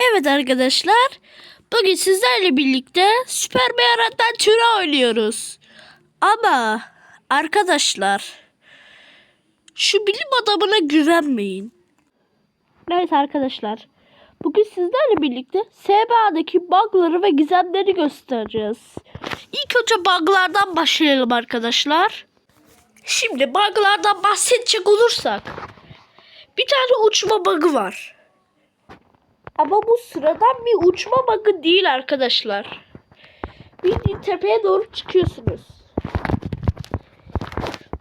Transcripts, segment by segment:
Evet arkadaşlar. Bugün sizlerle birlikte Süper Beyarat'tan türe oynuyoruz. Ama arkadaşlar şu bilim adamına güvenmeyin. Evet arkadaşlar. Bugün sizlerle birlikte SBA'daki bug'ları ve gizemleri göstereceğiz. İlk önce bug'lardan başlayalım arkadaşlar. Şimdi bug'lardan bahsedecek olursak bir tane uçma bug'ı var. Ama bu sıradan bir uçma bug'ı değil arkadaşlar. Bildiğin tepeye doğru çıkıyorsunuz.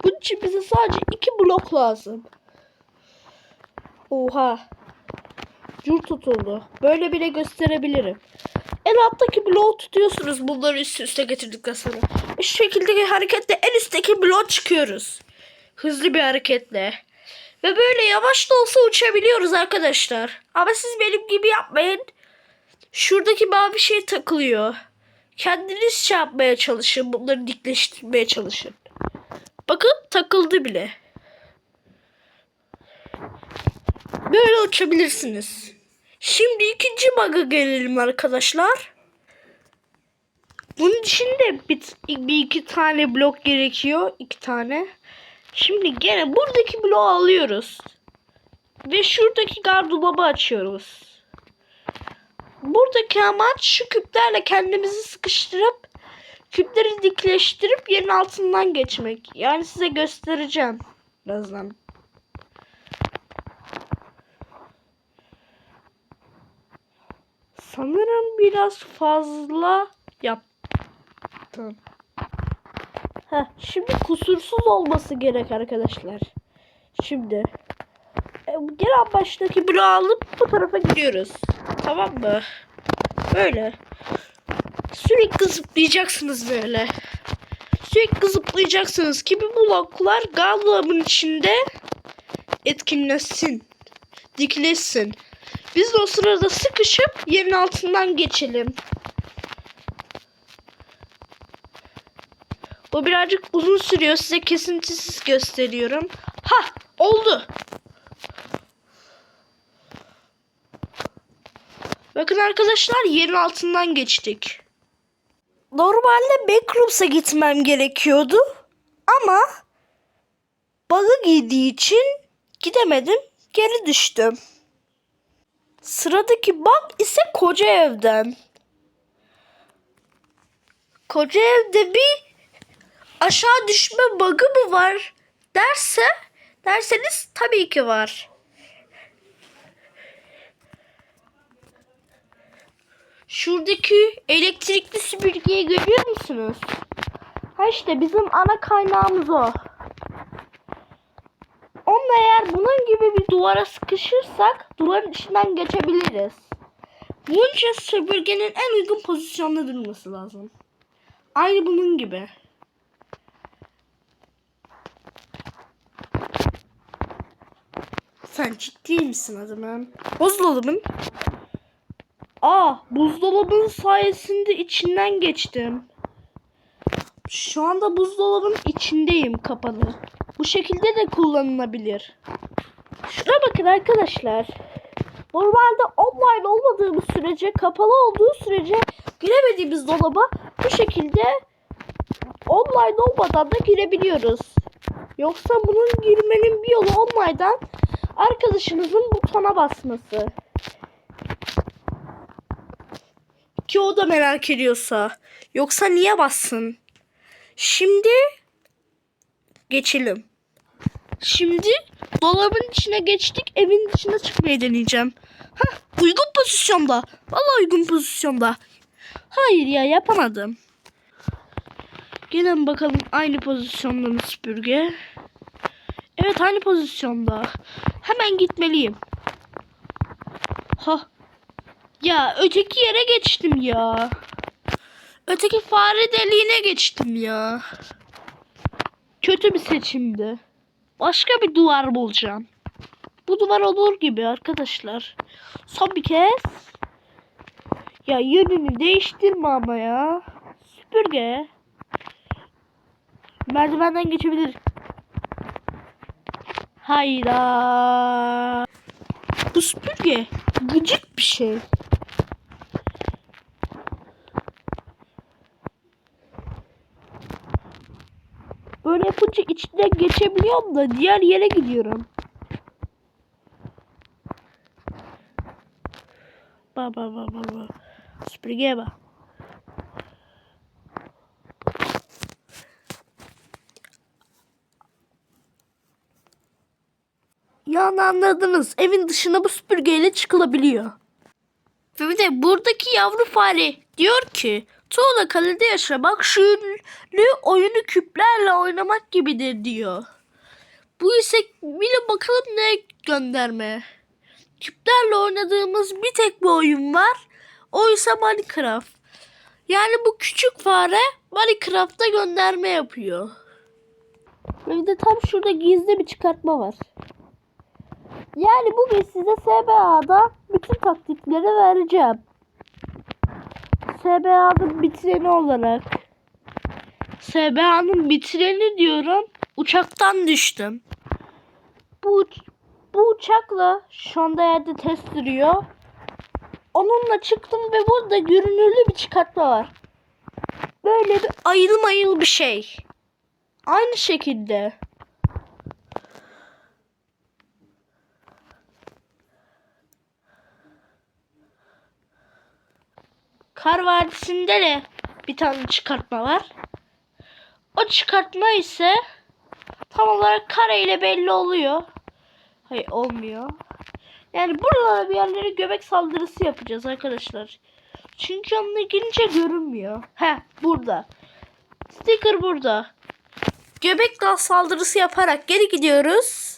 Bunun için bize sadece iki blok lazım. Oha. Cur tutuldu. Böyle bile gösterebilirim. En alttaki bloğu tutuyorsunuz bunları üst üste getirdikten sonra. Şu şekilde hareketle en üstteki bloğa çıkıyoruz. Hızlı bir hareketle. Ve böyle yavaş da olsa uçabiliyoruz arkadaşlar. Ama siz benim gibi yapmayın. Şuradaki mavi şey takılıyor. Kendiniz şey yapmaya çalışın. Bunları dikleştirmeye çalışın. Bakın takıldı bile. Böyle uçabilirsiniz. Şimdi ikinci bug'a gelelim arkadaşlar. Bunun için de bir, bir iki tane blok gerekiyor. iki tane. Şimdi gene buradaki bloğu alıyoruz. Ve şuradaki gardırobı açıyoruz. Buradaki amaç şu küplerle kendimizi sıkıştırıp küpleri dikleştirip yerin altından geçmek. Yani size göstereceğim birazdan. Sanırım biraz fazla yaptım. Heh, şimdi kusursuz olması gerek arkadaşlar. Şimdi e, gelen baştaki bloğu alıp bu tarafa gidiyoruz. Tamam mı? Böyle. Sürekli zıplayacaksınız böyle. Sürekli zıplayacaksınız ki bu bloklar gardırobun içinde etkinleşsin. Dikleşsin. Biz de o sırada sıkışıp yerin altından geçelim. Bu birazcık uzun sürüyor. Size kesintisiz gösteriyorum. Ha oldu. Bakın arkadaşlar yerin altından geçtik. Normalde Backrooms'a gitmem gerekiyordu. Ama bug'ı giydiği için gidemedim. Geri düştüm. Sıradaki bug ise koca evden. Koca evde bir aşağı düşme bug'ı mı var derse derseniz tabii ki var. Şuradaki elektrikli süpürgeyi görüyor musunuz? Ha işte bizim ana kaynağımız o. Onunla eğer bunun gibi bir duvara sıkışırsak duvarın içinden geçebiliriz. Bunun için süpürgenin en uygun pozisyonda durması lazım. Aynı bunun gibi. Sen ciddi misin adamım? Buzdolabın. Aa, buzdolabının sayesinde içinden geçtim. Şu anda buzdolabının içindeyim kapalı. Bu şekilde de kullanılabilir. Şuna bakın arkadaşlar. Normalde online olmadığımız sürece, kapalı olduğu sürece giremediğimiz dolaba bu şekilde online olmadan da girebiliyoruz. Yoksa bunun girmenin bir yolu online'dan arkadaşınızın butona basması. Ki o da merak ediyorsa. Yoksa niye bassın? Şimdi geçelim. Şimdi dolabın içine geçtik. Evin dışına çıkmayı deneyeceğim. Hah, uygun pozisyonda. Vallahi uygun pozisyonda. Hayır ya yapamadım. Gelin bakalım aynı pozisyonda mı süpürge? Evet aynı pozisyonda. Hemen gitmeliyim. Ha. Ya öteki yere geçtim ya. Öteki fare deliğine geçtim ya. Kötü bir seçimdi. Başka bir duvar bulacağım. Bu duvar olur gibi arkadaşlar. Son bir kez. Ya yönünü değiştirme ama ya. Süpürge. Merdivenden geçebilir. Hayda. Bu süpürge gıcık bir şey. Böyle yapınca içinden geçebiliyorum da diğer yere gidiyorum. Bak bak bak bak. Süpürgeye bak. Yani anladınız. Evin dışına bu süpürgeyle çıkılabiliyor. Ve bir de buradaki yavru fare diyor ki Tuğla kalede yaşamak şiirli oyunu küplerle oynamak gibidir diyor. Bu ise bile bakalım ne gönderme. Küplerle oynadığımız bir tek bir oyun var. O ise Minecraft. Yani bu küçük fare Minecraft'ta gönderme yapıyor. Ve de tam şurada gizli bir çıkartma var. Yani bugün size SBA'da bütün taktikleri vereceğim. SBA'nın bitireni olarak. SBA'nın bitireni diyorum. Uçaktan düştüm. Bu, bu uçakla şu anda yerde test duruyor. Onunla çıktım ve burada görünürlü bir çıkartma var. Böyle bir ayıl mayıl bir şey. Aynı şekilde. Kar Vadisi'nde de bir tane çıkartma var. O çıkartma ise tam olarak kare ile belli oluyor. Hayır olmuyor. Yani buralara bir yerlere göbek saldırısı yapacağız arkadaşlar. Çünkü yanına girince görünmüyor. He burada. Sticker burada. Göbek dal saldırısı yaparak geri gidiyoruz.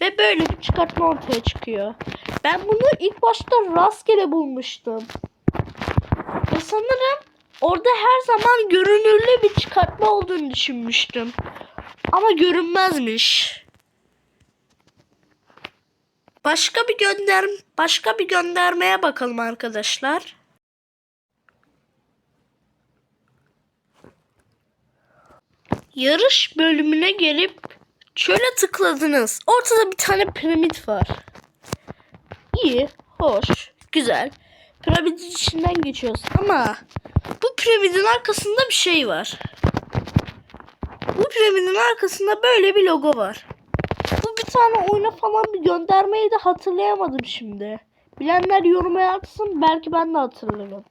Ve böyle bir çıkartma ortaya çıkıyor. Ben bunu ilk başta rastgele bulmuştum. Sanırım orada her zaman görünürlü bir çıkartma olduğunu düşünmüştüm. Ama görünmezmiş. Başka bir gönder başka bir göndermeye bakalım arkadaşlar. Yarış bölümüne gelip şöyle tıkladınız. Ortada bir tane piramit var. İyi, hoş, güzel. Piramidin içinden geçiyoruz ama bu piramidin arkasında bir şey var. Bu piramidin arkasında böyle bir logo var. Bu bir tane oyuna falan bir göndermeyi de hatırlayamadım şimdi. Bilenler yoruma yazsın belki ben de hatırlarım.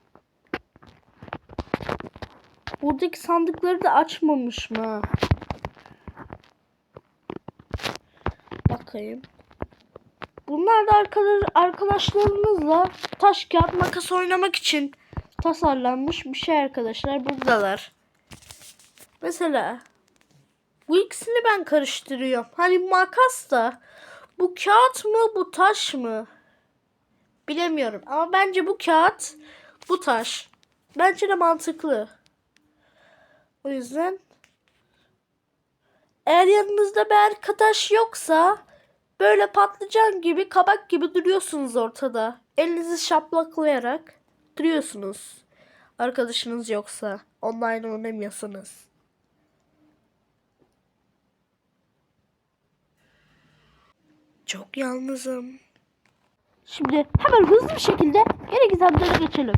Buradaki sandıkları da açmamış mı? Bakayım. Bunlar da arkadaş, arkadaşlarınızla taş kağıt makas oynamak için tasarlanmış bir şey arkadaşlar. Buradalar. Mesela bu ikisini ben karıştırıyorum. Hani makas da bu kağıt mı bu taş mı? Bilemiyorum ama bence bu kağıt bu taş. Bence de mantıklı. O yüzden eğer yanınızda bir arkadaş yoksa böyle patlıcan gibi kabak gibi duruyorsunuz ortada. Elinizi şaplaklayarak duruyorsunuz. Arkadaşınız yoksa online oynamıyorsanız. Çok yalnızım. Şimdi hemen hızlı bir şekilde geri gizemlere geçelim.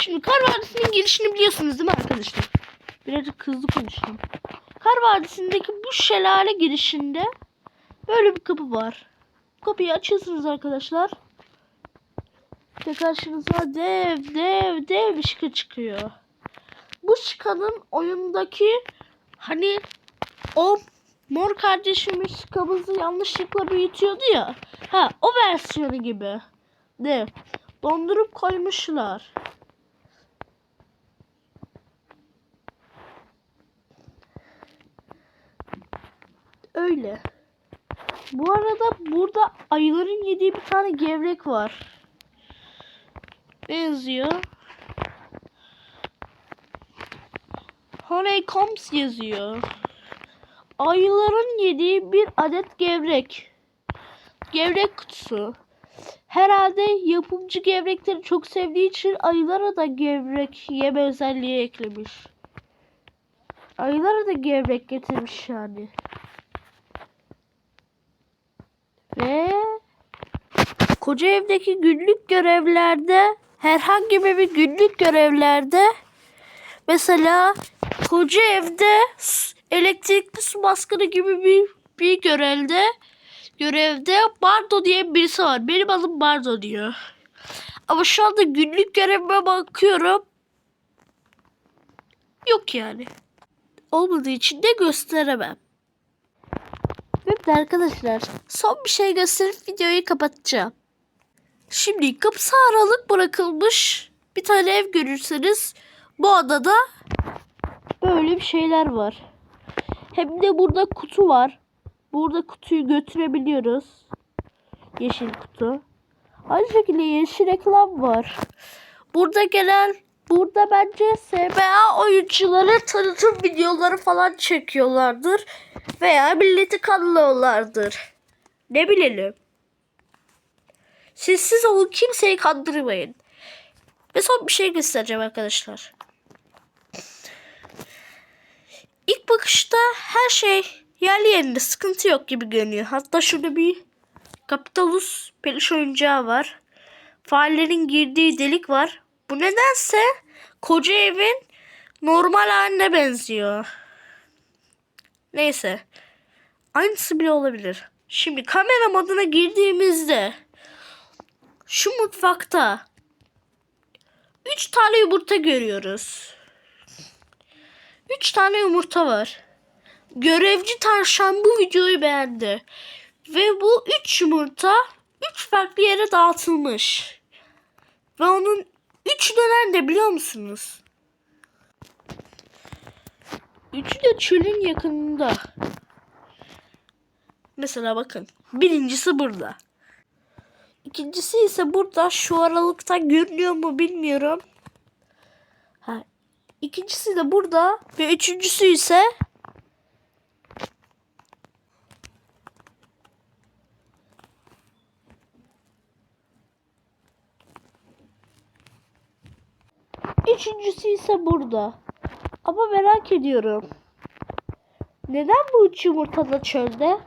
Şimdi Kar Vadisi'nin girişini biliyorsunuz değil mi arkadaşlar? Birazcık hızlı konuştum. Kar Vadisi'ndeki bu şelale girişinde böyle bir kapı var. Kapıyı açıyorsunuz arkadaşlar. Ve karşınıza dev dev dev bir şıkı çıkıyor. Bu şıkanın oyundaki hani o mor kardeşimiz kabızı yanlışlıkla büyütüyordu ya. Ha o versiyonu gibi. De dondurup koymuşlar. Öyle. Bu arada burada ayıların yediği bir tane gevrek var. Benziyor. Honeycombs yazıyor. Ayıların yediği bir adet gevrek. Gevrek kutusu. Herhalde yapımcı gevrekleri çok sevdiği için ayılara da gevrek yeme özelliği eklemiş. Ayılara da gevrek getirmiş yani. Ve koca evdeki günlük görevlerde herhangi bir günlük görevlerde Mesela koca evde elektrikli su baskını gibi bir, bir görevde görevde Bardo diye birisi var. Benim adım Bardo diyor. Ama şu anda günlük görevime bakıyorum. Yok yani. Olmadığı için de gösteremem. Ve arkadaşlar son bir şey gösterip videoyu kapatacağım. Şimdi kapısı aralık bırakılmış bir tane ev görürseniz bu adada böyle bir şeyler var. Hem de burada kutu var. Burada kutuyu götürebiliyoruz. Yeşil kutu. Aynı şekilde yeşil reklam var. Burada gelen burada bence SMA oyuncuları tanıtım videoları falan çekiyorlardır. Veya milleti kanlıyorlardır. Ne bilelim. Sessiz olun kimseyi kandırmayın. Ve son bir şey göstereceğim arkadaşlar. İlk bakışta her şey yerli yerinde sıkıntı yok gibi görünüyor. Hatta şurada bir Kapitalus peluş oyuncağı var. Farelerin girdiği delik var. Bu nedense koca evin normal haline benziyor. Neyse. Aynısı bile olabilir. Şimdi kamera moduna girdiğimizde şu mutfakta 3 tane yumurta görüyoruz. 3 tane yumurta var. Görevci tavşan bu videoyu beğendi. Ve bu 3 yumurta 3 farklı yere dağıtılmış. Ve onun 3'ü de biliyor musunuz? Üçü de çölün yakınında. Mesela bakın. Birincisi burada. İkincisi ise burada şu aralıkta görünüyor mu bilmiyorum. Ha. İkincisi de burada ve üçüncüsü ise Üçüncüsü ise burada. Ama merak ediyorum. Neden bu üç yumurta da çölde?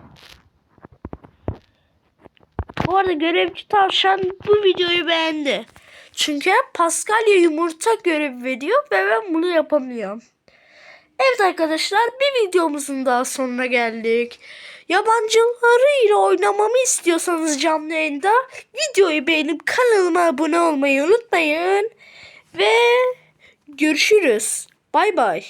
Bu arada görevci tavşan bu videoyu beğendi. Çünkü Paskalya yumurta görevi veriyor ve ben bunu yapamıyorum. Evet arkadaşlar bir videomuzun daha sonuna geldik. Yabancılarıyla oynamamı istiyorsanız canlı yayında videoyu beğenip kanalıma abone olmayı unutmayın. Ve görüşürüz. Bay bay.